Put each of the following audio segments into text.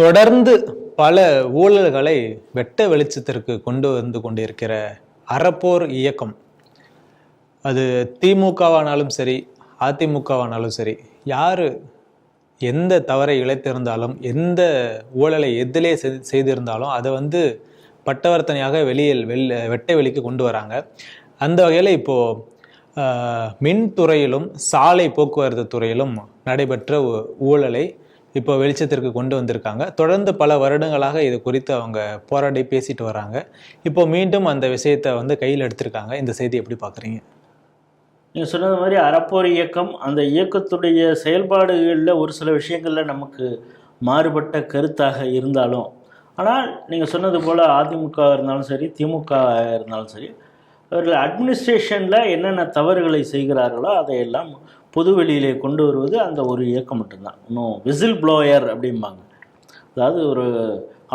தொடர்ந்து பல ஊழல்களை வெட்ட வெளிச்சத்திற்கு கொண்டு வந்து கொண்டிருக்கிற அறப்போர் இயக்கம். அது திமுகவானாலும் சரி அதிமுகவானாலும் சரி யார் எந்த தவறை இழைத்திருந்தாலும் எந்த ஊழலை எதிலே செய்திருந்தாலும் அதை வந்து பட்டவர்த்தனையாக வெளியில் வெள் வெட்ட வெளிக்கு கொண்டு வராங்க. அந்த வகையில் இப்போது மின்துறையிலும் சாலை போக்குவரத்து துறையிலும் நடைபெற்ற ஊ- ஊழலை இப்போ வெளிச்சத்திற்கு கொண்டு வந்திருக்காங்க. தொடர்ந்து பல வருடங்களாக இது குறித்து அவங்க போராடி பேசிட்டு வராங்க. இப்போ மீண்டும் அந்த விஷயத்தை வந்து கையில் எடுத்திருக்காங்க. இந்த செய்தி எப்படி பார்க்குறீங்க? நீங்கள் சொன்னது மாதிரி அறப்போர் இயக்கம் அந்த இயக்கத்துடைய செயல்பாடுகளில் ஒரு சில விஷயங்களில் நமக்கு மாறுபட்ட கருத்தாக இருந்தாலும் ஆனால் நீங்கள் சொன்னது போல் அதிமுக இருந்தாலும் சரி திமுக இருந்தாலும் சரி அவர்கள் அட்மினிஸ்ட்ரேஷனில் என்னென்ன தவறுகளை செய்கிறார்களோ அதையெல்லாம் பொதுவெளியிலே கொண்டு வருவது அந்த ஒரு இயக்கம் மட்டும்தான். இன்னும் விசில் ப்ளோயர் அப்படிம்பாங்க. அதாவது ஒரு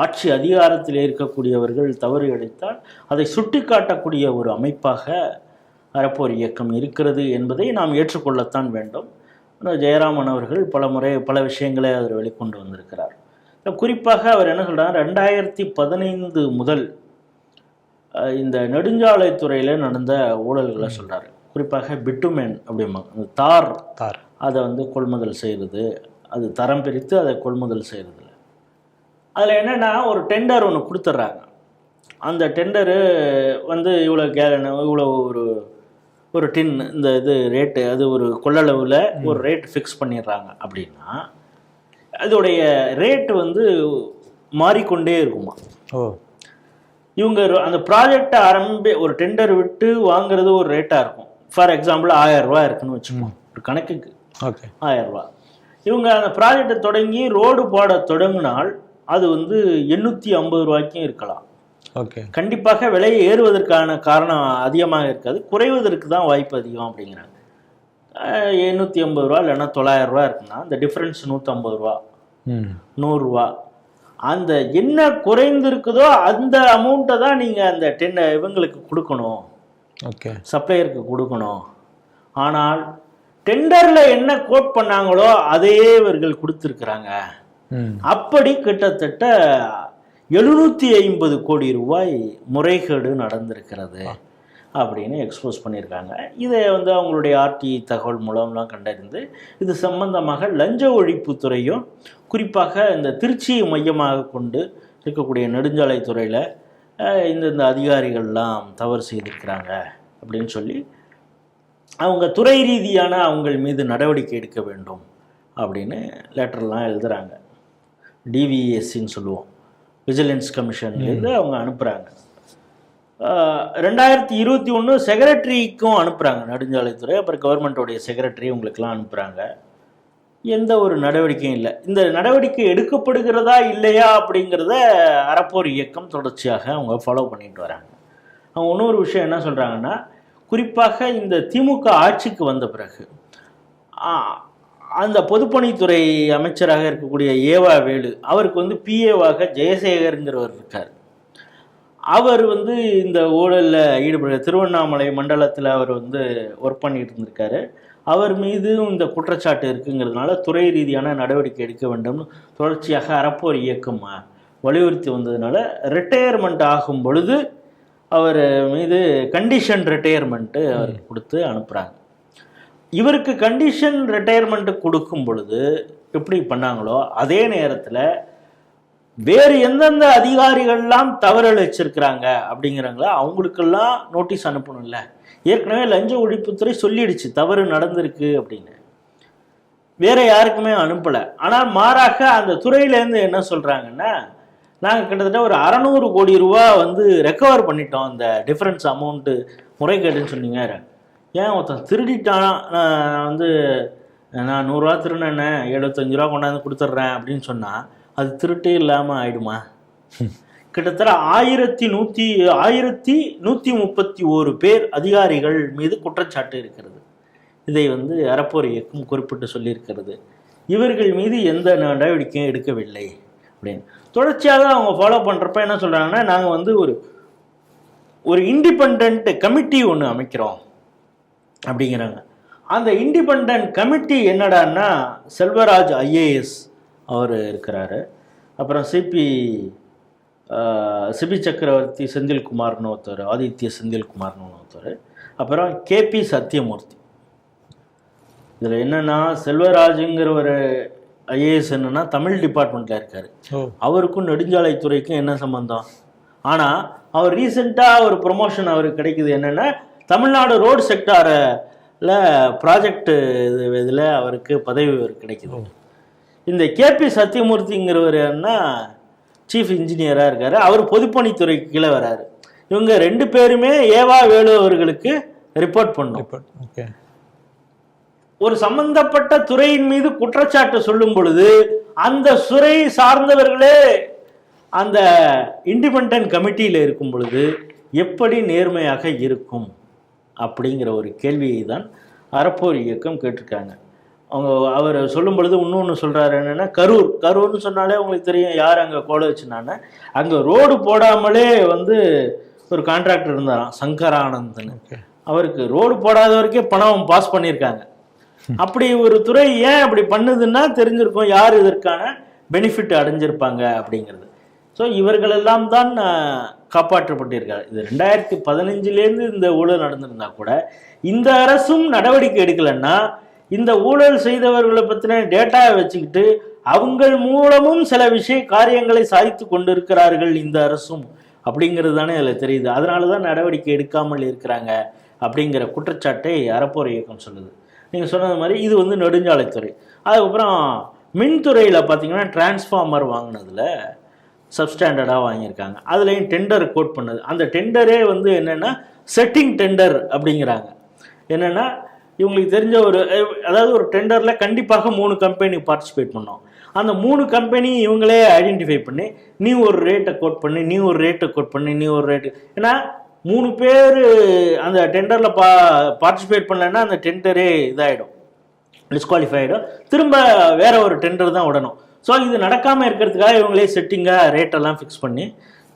ஆட்சி அதிகாரத்தில் இருக்கக்கூடியவர்கள் தவறு இழைத்தால் அதை சுட்டிக்காட்டக்கூடிய ஒரு அமைப்பாக அறப்போர் இயக்கம் இருக்கிறது என்பதை நாம் ஏற்றுக்கொள்ளத்தான் வேண்டும். ஜெயராமன் அவர்கள் பல முறை பல விஷயங்களை அவர் வெளிக்கொண்டு வந்திருக்கிறார். குறிப்பாக அவர் என்ன சொல்கிறார் ரெண்டாயிரத்தி பதினைந்து முதல் இந்த இந்த நெடுஞ்சாலைத்துறையில் நடந்த ஊழல்களை சொல்கிறார் குறிப்பாக பிட்டுமேன் அப்படிம்பாங்க. அந்த தார். தார். அதை வந்து கொள்முதல் செய்கிறது. அது தரம் பிரித்து அதை கொள்முதல் செய்கிறதுல அதில் என்னென்னா ஒரு டெண்டர் ஒன்று கொடுத்துட்றாங்க அந்த டெண்டரு வந்து இவ்வளோ கேலன் இவ்வளோ ஒரு ஒரு டின் இந்த இது ரேட்டு அது ஒரு கொள்ளளவில் ஒரு ரேட் ஃபிக்ஸ் பண்ணிடுறாங்க அப்படின்னா அதோடைய ரேட்டு வந்து மாறிக்கொண்டே இருக்குமா? ஓ. இவங்க அந்த ப்ராஜெக்டை ஆரம்பி ஒரு டெண்டர் விட்டு வாங்குறது ஒரு ரேட்டாக இருக்கும். ஃபார் எக்ஸாம்பிள் ஆயிரம் ரூபாய் இருக்குன்னு வச்சுப்போம் ஒரு கணக்குக்கு ஓகே. ஆயிரம் ரூபாய். இவங்க அந்த ப்ராஜெக்டை தொடங்கி ரோடு போட தொடங்கினால் அது வந்து எண்ணூற்றி ஐம்பது ரூபாய்க்கும் இருக்கலாம். ஓகே. கண்டிப்பாக விலை ஏறுவதற்கான காரணம் அதிகமாக இருக்காது. குறைவதற்கு தான் வாய்ப்பு அதிகம் அப்படிங்கிறாங்க. எண்ணூற்றி ஐம்பது ரூபா இல்லைன்னா தொள்ளாயிரம் ரூபா இருக்குன்னா இந்த டிஃப்ரென்ஸ் நூற்றம்பது ரூபா. நூறுரூவா அந்த என்ன குறைந்திருக்குதோ அந்த அமௌண்ட்டை தான் நீங்கள் அந்த டென் இவங்களுக்கு கொடுக்கணும். ஓகே. சப்ளையருக்கு கொடுக்கணும். ஆனால் டெண்டரில் என்ன கோட் பண்ணாங்களோ அதையே இவர்கள் கொடுத்துருக்குறாங்க. அப்படி கிட்டத்தட்ட எழுநூற்றி ஐம்பது கோடி ரூபாய் முறைகேடு நடந்திருக்கிறது அப்படின்னு எக்ஸ்போஸ் பண்ணியிருக்காங்க. இதை வந்து அவங்களுடைய ஆர்டி தகவல் மூலம்லாம் கண்டறிந்து இது சம்பந்தமாக லஞ்ச ஒழிப்புத்துறையும் குறிப்பாக இந்த திருச்சியை மையமாக கொண்டு இருக்கக்கூடிய நெடுஞ்சாலைத்துறையில் இந்தந்த அதிகாரிகள்லாம் தவறு செய்திருக்கிறாங்க அப்படின்னு சொல்லி அவங்க துறை ரீதியான அவங்கள் மீது நடவடிக்கை எடுக்க வேண்டும் அப்படின்னு லெட்டர்லாம் எழுதுகிறாங்க டிவிஎஸ்சின்னு சொல்லுவோம். விஜிலன்ஸ் கமிஷன்லேருந்து அவங்க அனுப்புகிறாங்க ரெண்டாயிரத்தி இருபத்தி ஒன்று செக்ரட்டரிக்கும் அனுப்புகிறாங்க நெடுஞ்சாலைத்துறை அப்புறம் கவர்மெண்ட்டோடைய செக்ரட்டரி உங்களுக்கெல்லாம் அனுப்புகிறாங்க எந்த ஒரு நடவடிக்கையும் இல்லை. இந்த நடவடிக்கை எடுக்கப்படுகிறதா இல்லையா அப்படிங்கிறத அறப்போர் இயக்கம் தொடர்ச்சியாக அவங்க ஃபாலோ பண்ணிட்டு வராங்க. அவங்க இன்னொரு விஷயம் என்ன சொல்கிறாங்கன்னா குறிப்பாக இந்த திமுக ஆட்சிக்கு வந்த பிறகு அந்த பொதுப்பணித்துறை அமைச்சராக இருக்கக்கூடிய ஏவா வேலு அவருக்கு வந்து பிஏவாக ஜெயசேகருங்கிறவர் இருக்கார். அவர் வந்து இந்த ஊழலில் ஈடுபட திருவண்ணாமலை மண்டலத்தில் அவர் வந்து ஒர்க் பண்ணிட்டு இருந்திருக்காரு. அவர் மீது இந்த குற்றச்சாட்டு இருக்குங்கிறதுனால துறை ரீதியான நடவடிக்கை எடுக்க வேண்டும். தொடர்ச்சியாக அறப்போர் இயக்கம் வலியுறுத்தி வந்ததுனால ரிட்டையர்மெண்ட் ஆகும் பொழுது அவர் மீது கண்டிஷன் ரிட்டையர்மெண்ட்டு அவருக்கு கொடுத்து அனுப்புகிறாங்க இவருக்கு கண்டிஷன் ரிட்டையர்மெண்ட் கொடுக்கும் பொழுது எப்படி பண்ணாங்களோ அதே நேரத்தில் வேறு எந்தெந்த அதிகாரிகள்லாம் தவறளிச்சிருக்கிறாங்க அப்படிங்கிறாங்களா அவங்களுக்கெல்லாம் நோட்டீஸ் அனுப்பணும்ல. ஏற்கனவே லஞ்ச ஒழிப்புத்துறை சொல்லிடுச்சு தவறு நடந்திருக்கு அப்படின்னு. வேற யாருக்குமே அனுப்பலை. ஆனால் மாறாக அந்த துறையிலேருந்து என்ன சொல்கிறாங்கன்னா நாங்கள் கிட்டத்தட்ட ஒரு அறநூறு கோடி ரூபா வந்து ரெக்கவர் பண்ணிட்டோம் அந்த டிஃப்ரென்ஸ் அமௌண்ட்டு முறைகேடுன்னு சொன்னீங்க. ஏன் ஒருத்தன் திருடிட்டான்? நான் வந்து நான் நூறுரூவா திருடினேன் எழுபத்தஞ்சு ரூபா கொண்டாந்து கொடுத்துட்றேன் அப்படின்னு சொன்னால் அது திருட்டே இல்லாமல் ஆயிடுமா? கிட்டத்தட்ட ஆயிரத்தி நூற்றி ஆயிரத்தி நூற்றி முப்பத்தி ஓரு பேர் அதிகாரிகள் மீது குற்றச்சாட்டு இருக்கிறது. இதை வந்து அறப்போர் இயக்கம் குறிப்பிட்டு சொல்லியிருக்கிறது. இவர்கள் மீது எந்த நடவடிக்கையும் எடுக்கவில்லை அப்படின்னு. தொடர்ச்சியாக அவங்க ஃபாலோ பண்ணுறப்ப என்ன சொல்கிறாங்கன்னா நாங்கள் வந்து ஒரு ஒரு இண்டிபெண்ட் கமிட்டி ஒன்று அமைக்கிறோம் அப்படிங்கிறாங்க. அந்த இண்டிபெண்ட் கமிட்டி என்னடான்னா செல்வராஜ் ஐஏஎஸ் அவர் இருக்கிறாரு. அப்புறம் சிபி சிபி சக்கரவர்த்தி செந்தில்குமார்னு ஒருத்தர் ஆதித்ய செந்தில்குமார்னு ஒருத்தர் அப்புறம் கேபி சத்யமூர்த்தி இதில் என்னன்னா செல்வராஜுங்கிற ஒரு ஐஏஎஸ் என்னன்னா தமிழ் டிபார்ட்மெண்ட்டில் இருக்கார் அவருக்கும் நெடுஞ்சாலைத்துறைக்கும் என்ன சம்பந்தம் ஆனால் அவர் ரீசெண்டாக ஒரு ப்ரொமோஷன் அவருக்கு கிடைக்குது என்னென்னா தமிழ்நாடு ரோடு செக்டாரில் ப்ராஜெக்ட் இது இதில் அவருக்கு பதவி கிடைக்குது இந்த கேபி சத்யமூர்த்திங்கிறவர் என்ன சீஃப் இன்ஜினியராக இருக்கார். அவர் பொதுப்பணித்துறைக்கு கீழே வராரு. இவங்க ரெண்டு பேருமே ஏவா வேலு அவர்களுக்கு ரிப்போர்ட் பண்ணோம். ஒரு சம்பந்தப்பட்ட துறையின் மீது குற்றச்சாட்டு சொல்லும் பொழுது அந்த துறை சார்ந்தவர்களே அந்த இண்டிபெண்ட் கமிட்டியில் இருக்கும் பொழுது எப்படி நேர்மையாக இருக்கும் அப்படிங்கிற ஒரு கேள்வியை தான் அறப்போர் இயக்கம் கேட்டிருக்காங்க. அவங்க அவர் சொல்லும் பொழுது இன்னொன்று சொல்கிறாரு என்னென்னா கரூர் கரூர்னு சொன்னாலே உங்களுக்கு தெரியும் யார் அங்கே கோல வச்சுனானே அங்கே ரோடு போடாமலே வந்து ஒரு கான்ட்ராக்டர் இருந்தாராம் சங்கரானந்தன் அவருக்கு ரோடு போடாதவருக்கே பணம் பாஸ் பண்ணியிருக்காங்க. அப்படி ஒரு துறை ஏன் அப்படி பண்ணுதுன்னா தெரிஞ்சிருக்கும் யார் இதற்கான பெனிஃபிட் அடைஞ்சிருப்பாங்க அப்படிங்கிறது. ஸோ இவர்களெல்லாம் தான் காப்பாற்றப்பட்டிருக்காரு. இது ரெண்டாயிரத்தி பதினஞ்சுலேருந்து இந்த ஊழல் நடந்திருந்தா கூட இந்த அரசும் நடவடிக்கை எடுக்கலைன்னா இந்த ஊழல் செய்தவர்களை பற்றின டேட்டாவை வச்சுக்கிட்டு அவங்கள் மூலமும் சில விஷய காரியங்களை சாதித்து கொண்டிருக்கிறார்கள் இந்த அரசும். அப்படிங்கிறது தானே இதில் தெரியுது. அதனால தான் நடவடிக்கை எடுக்காமல் இருக்கிறாங்க அப்படிங்கிற குற்றச்சாட்டை அறப்போர் இயக்கம் சொல்லுது. நீங்கள் சொன்னது மாதிரி இது வந்து நெடுஞ்சாலைத்துறை. அதுக்கப்புறம் மின்துறையில் பார்த்தீங்கன்னா டிரான்ஸ்ஃபார்மர் வாங்கினதில் சப்ஸ்டாண்டர்டாக வாங்கியிருக்காங்க. அதுலேயும் டெண்டர் கோட் பண்ணது. அந்த டெண்டரே வந்து என்னென்னா செட்டிங் டெண்டர் அப்படிங்கிறாங்க. என்னென்னா இவங்களுக்கு தெரிஞ்ச ஒரு அதாவது ஒரு டெண்டரில் கண்டிப்பாக மூணு கம்பெனி பார்ட்டிசிபேட் பண்ணோம். அந்த மூணு கம்பெனி இவங்களே ஐடென்டிஃபை பண்ணி நீ ஒரு ரேட்டை கோட் பண்ணி நீ ஒரு ரேட்டை கோட் பண்ணி நீ ஒரு ரேட்டு ஏன்னா மூணு பேர் அந்த டெண்டரில் பா பார்ட்டிசிபேட் பண்ணலைன்னா அந்த டெண்டரே இதாகிடும் டிஸ்குவாலிஃபை ஆகிடும் திரும்ப வேற ஒரு டெண்டர் தான் விடணும். ஸோ இது நடக்காமல் இருக்கிறதுக்காக இவங்களே செட்டிங்காக ரேட்டெல்லாம் ஃபிக்ஸ் பண்ணி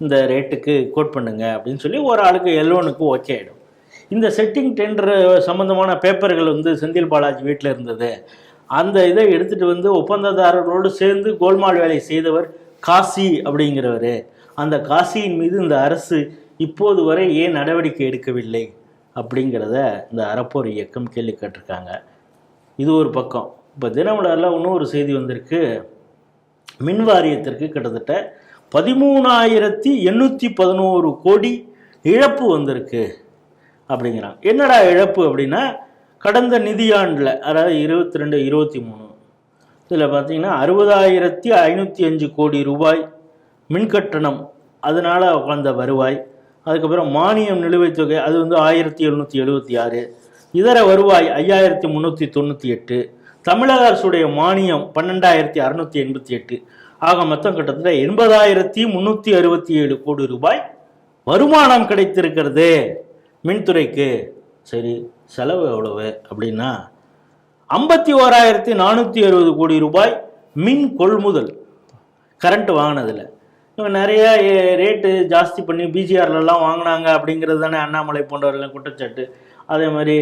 இந்த ரேட்டுக்கு கோட் பண்ணுங்க அப்படின்னு சொல்லி ஒரு ஆளுக்கு எல்லோனுக்கு ஓகே ஆகிடும் இந்த செட்டிங் டெண்டர் சம்மந்தமான பேப்பர்கள் வந்து செந்தில் பாலாஜி வீட்டில் இருந்தது. அந்த இதை எடுத்துகிட்டு வந்து ஒப்பந்ததாரர்களோடு சேர்ந்து கோல்மால் வேலை செய்தவர் காசி அப்படிங்கிறவர். அந்த காசியின் மீது இந்த அரசு இப்போது வரை ஏன் நடவடிக்கை எடுக்கவில்லை அப்படிங்கிறத இந்த அறப்போர் இயக்கம் கேள்வி கேட்டிருக்காங்க. இது ஒரு பக்கம். இப்போ தினமலரில் இன்னும் ஒரு செய்தி வந்திருக்கு. மின் வாரியத்திற்கு கிட்டத்தட்ட பதிமூணாயிரத்தி எண்ணூற்றி பதினோரு கோடி இழப்பு வந்திருக்கு. அப்படிங்கிறாங்க என்னடா இழப்பு அப்படின்னா கடந்த நிதியாண்டில் அதாவது இருபத்தி ரெண்டு இருபத்தி மூணு இதில் பார்த்தீங்கன்னா அறுபதாயிரத்தி ஐநூற்றி அஞ்சு கோடி ரூபாய் மின்கட்டணம். அதனால் வந்த வருவாய். அதுக்கப்புறம் மானியம் நிலுவைத் தொகை அது வந்து ஆயிரத்தி எழுநூற்றி எழுபத்தி ஆறு. இதர வருவாய் ஐயாயிரத்தி முந்நூற்றி தொண்ணூற்றி எட்டு. தமிழக அரசுடைய மானியம் பன்னெண்டாயிரத்தி அறுநூற்றி எண்பத்தி எட்டு. ஆக மொத்தம் கிட்டத்தட்ட எண்பதாயிரத்தி முந்நூற்றி அறுபத்தி ஏழு கோடி ரூபாய் வருமானம் கிடைத்திருக்கிறது. மின்துறைக்கு சரி செலவு எவ்வளவு அப்படின்னா ஐம்பத்தி ஓராயிரத்தி நானூற்றி அறுபது கோடி ரூபாய் மின் கொள்முதல் கரண்ட் வாங்கினதில். இவங்க நிறைய ரேட்டு ஜாஸ்தி பண்ணி பிஜிஆர்லலாம் வாங்கினாங்க அப்படிங்கிறது தானே அண்ணாமலை போன்றவர்கள் குற்றச்சாட்டு. அதே மாதிரி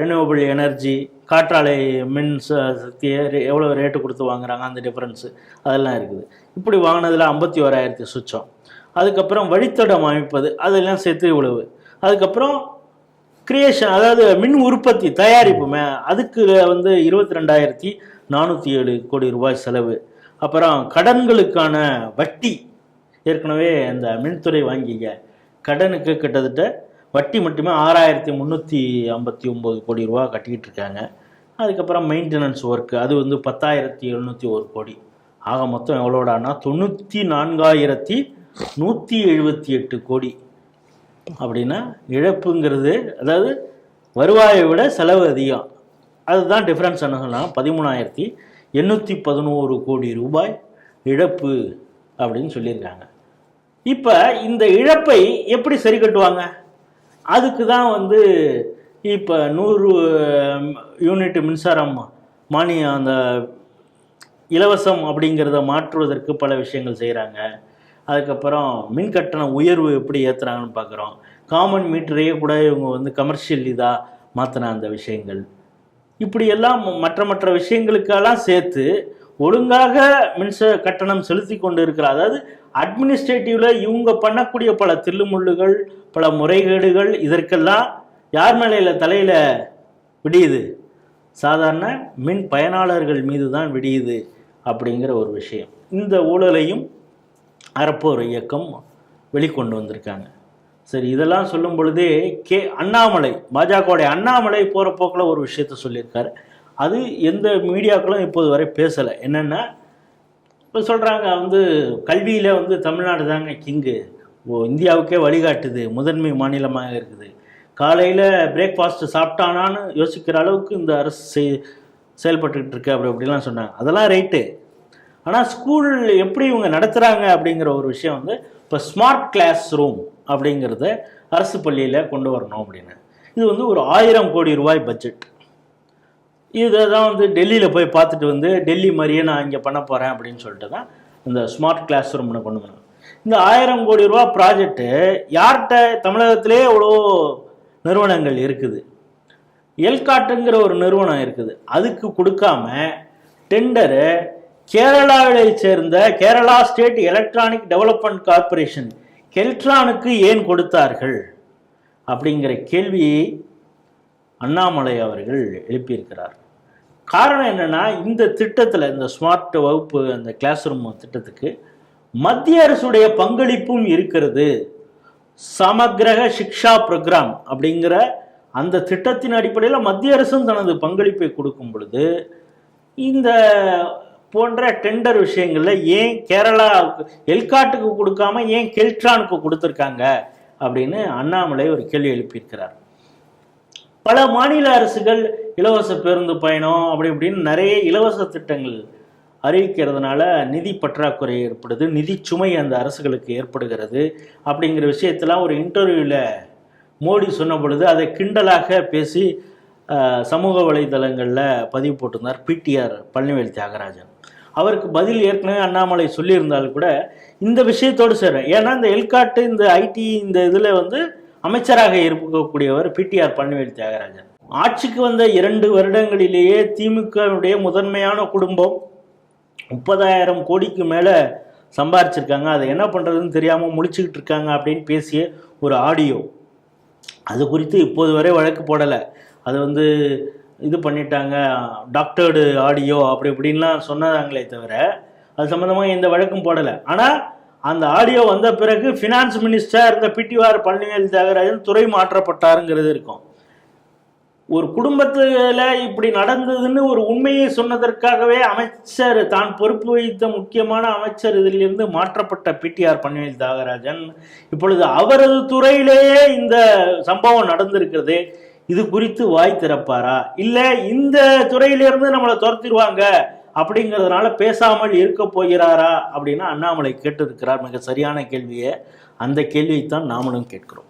ரினியூவபிள் எனர்ஜி காற்றாலை மின் சக்தியை எவ்வளோ ரேட்டு கொடுத்து வாங்குறாங்க அந்த டிஃப்ரென்ஸு அதெல்லாம் இருக்குது. இப்படி வாங்கினதில் ஐம்பத்தி ஓராயிரத்தி சுச்சம். அதுக்கப்புறம் வழித்தடம் அமைப்பது அதெல்லாம் சேர்த்து இவ்வளவு. அதுக்கப்புறம் கிரியேஷன் அதாவது மின் உற்பத்தி தயாரிப்புமே அதுக்கு வந்து இருபத்தி ரெண்டாயிரத்தி நானூற்றி ஏழு கோடி ரூபாய் செலவு. அப்புறம் கடன்களுக்கான வட்டி ஏற்கனவே அந்த மின்துறை வாங்கிங்க கடனுக்கு கிட்டத்தட்ட வட்டி மட்டுமே ஆறாயிரத்தி முந்நூற்றி ஐம்பத்தி ஒம்பது கோடி ரூபா கட்டிக்கிட்டு இருக்காங்க. அதுக்கப்புறம் மெயின்டெனன்ஸ் ஒர்க்கு அது வந்து பத்தாயிரத்தி எழுநூற்றி ஒரு கோடி. ஆக மொத்தம் எவ்வளோடானா தொண்ணூற்றி நான்காயிரத்தி நூற்றி எழுபத்தி எட்டு கோடி. அப்படின்னா இழப்புங்கிறது அதாவது வருவாயை விட செலவு அதிகம். அதுதான் டிஃப்ரென்ஸ் என்ன சொன்னால் பதிமூணாயிரத்தி எண்ணூற்றி பதினோரு கோடி ரூபாய் இழப்பு அப்படின்னு சொல்லியிருக்காங்க. இப்போ இந்த இழப்பை எப்படி சரி கட்டுவாங்க? அதுக்கு தான் வந்து இப்போ நூறு யூனிட் மின்சாரம் மானியம் அந்த இலவசம் அப்படிங்கிறத மாற்றுவதற்கு பல விஷயங்கள் செய்கிறாங்க அதுக்கப்புறம் மின் கட்டண உயர்வு எப்படி ஏற்றுறாங்கன்னு பார்க்குறோம் காமன் மீட்டரையே கூட இவங்க வந்து கமர்ஷியல் இதாக மாற்றின அந்த விஷயங்கள். இப்படியெல்லாம் மற்ற மற்ற விஷயங்களுக்கெல்லாம் சேர்த்து ஒழுங்காக மின்சார கட்டணம் செலுத்தி கொண்டு இருக்கிற அதாவது அட்மினிஸ்ட்ரேட்டிவ்ல இவங்க பண்ணக்கூடிய பல தில்லுமுள்ளுகள் பல முறைகேடுகள் இதற்கெல்லாம் யார் மேலையில் தலையில விடியுது? சாதாரண மின் பயனாளர்கள் மீது தான் விடியுது அப்படிங்கிற ஒரு விஷயம். இந்த ஊழலையும் அறப்போர் இயக்கம் வெளிக்கொண்டு வந்திருக்காங்க. சரி இதெல்லாம் சொல்லும் பொழுதே கே அண்ணாமலை பாஜகவுடைய அண்ணாமலை போகிற போக்கில் ஒரு விஷயத்த சொல்லியிருக்காரு. அது எந்த மீடியாக்களும் இப்போது வரை பேசலை. என்னென்னா இப்போ சொல்கிறாங்க வந்து கல்வியில் வந்து தமிழ்நாடு தாங்க கிங்கு. ஓ இந்தியாவுக்கே வழிகாட்டுது முதன்மை மாநிலமாக இருக்குது. காலையில் பிரேக்ஃபாஸ்ட்டு சாப்பிட்டானான்னு யோசிக்கிற அளவுக்கு இந்த அரசு செய் செயல்பட்டுக்கிட்டு இருக்கு அப்படி அப்படிலாம் சொன்னாங்க. அதெல்லாம் ரைட்டு ஆனால் ஸ்கூல் எப்படி இவங்க நடத்துகிறாங்க அப்படிங்கிற ஒரு விஷயம் வந்து இப்போ ஸ்மார்ட் கிளாஸ் ரூம் அப்படிங்கிறத அரசு பள்ளியில் கொண்டு வரணும் அப்படின்னு. இது வந்து ஒரு ஆயிரம் கோடி ரூபாய் பட்ஜெட் இதை தான் வந்து டெல்லியில் போய் பார்த்துட்டு வந்து டெல்லி மாதிரியே நான் இங்கே பண்ண போகிறேன் அப்படின்னு சொல்லிட்டு தான் இந்த ஸ்மார்ட் கிளாஸ் ரூம்னு கொண்டு வந்தாங்க. இந்த ஆயிரம் கோடி ரூபா ப்ராஜெக்ட்டு யார்கிட்ட தமிழகத்திலே எவ்வளோ நிறுவனங்கள் இருக்குது? எல்காட்டுங்கிற ஒரு நிறுவனம் இருக்குது. அதுக்கு கொடுக்காம டெண்டரு கேரளாவை சேர்ந்த Kerala state electronic development corporation கெல்ட்ரானுக்கு ஏன் கொடுத்தார்கள்? அப்படிங்கிற கேள்வியை அண்ணாமலை அவர்கள் எழுப்பியிருக்கிறார். காரணம் என்னென்னா இந்த திட்டத்தில் இந்த ஸ்மார்ட் வகுப்பு அந்த கிளாஸ் ரூம் திட்டத்துக்கு மத்திய அரசுடைய பங்களிப்பும் இருக்கிறது. சமகிரக சிக்ஷா ப்ரோக்ராம் அப்படிங்கிற அந்த திட்டத்தின் அடிப்படையில் மத்திய அரசும் தனது பங்களிப்பை கொடுக்கும் பொழுது இந்த போன்ற டெண்டர் விஷயங்களில் ஏன் கேரளா எல்காட்டுக்கு கொடுக்காம ஏன் கெல்ட்ரானுக்கு கொடுத்துருக்காங்க அப்படின்னு அண்ணாமலை ஒரு கேள்வி எழுப்பியிருக்கிறார். பல மாநில அரசுகள் இலவச பேருந்து பயணம் அப்படி இப்படின்னு நிறைய இலவச திட்டங்கள் அறிவிக்கிறதுனால நிதி பற்றாக்குறை ஏற்படுது நிதி சுமை அந்த அரசுகளுக்கு ஏற்படுகிறது அப்படிங்கிற விஷயத்தெல்லாம் ஒரு இன்டர்வியூவில் மோடி சொன்ன பொழுது அதை கிண்டலாக பேசி சமூக வலைதளங்களில் பதிவு போட்டிருந்தார் பிடிஆர் பழனிவேல் தியாகராஜன். அவருக்கு பதில் ஏற்கனவே அண்ணாமலை சொல்லியிருந்தால் கூட இந்த விஷயத்தோடு சேரும் ஏன்னா இந்த எல்காட்டு இந்த ஐடி இந்த இதில் வந்து அமைச்சராக இருக்கக்கூடியவர் பிடிஆர் பழனிவேல் தியாகராஜன். ஆட்சிக்கு வந்த இரண்டு வருடங்களிலேயே திமுகவுடைய முதன்மையான குடும்பம் முப்பதாயிரம் கோடிக்கு மேலே சம்பாரிச்சிருக்காங்க. அதை என்ன பண்ணுறதுன்னு தெரியாமல் முடிச்சுக்கிட்டு இருக்காங்க அப்படின்னு பேசிய ஒரு ஆடியோ. அது குறித்து இப்போது வரை வழக்கு போடலை. அது வந்து இது பண்ணிட்டாங்க டாக்டர்டு ஆடியோ அப்படி இப்படின்லாம் சொன்னாங்களே தவிர அது சம்மந்தமாக எந்த வழக்கும் போடலை. ஆனால் அந்த ஆடியோ வந்த பிறகு ஃபினான்ஸ் மினிஸ்டர் இருந்த பிடிஆர் பழனிவேல் தியாகராஜன் துறை மாற்றப்பட்டாருங்கிறது இருக்கும். ஒரு குடும்பத்தில் இப்படி நடந்ததுன்னு ஒரு உண்மையை சொன்னதற்காகவே அமைச்சர் தான் பொறுப்பு வைத்த முக்கியமான அமைச்சர் இதிலிருந்து மாற்றப்பட்ட பிடிஆர் பன்னீர் தியாகராஜன். இப்பொழுது அவரது துறையிலேயே இந்த சம்பவம் நடந்திருக்கிறது. இது குறித்து வாய் திறப்பாரா? இல்லை இந்த துறையிலிருந்து நம்மளை துரத்திடுவாங்க அப்படிங்கிறதுனால பேசாமல் இருக்க போகிறாரா? அப்படின்னு அண்ணாமலை கேட்டிருக்கிறார். மிக சரியான கேள்வியை. அந்த கேள்வியை தான் நாமளும் கேட்கிறோம்.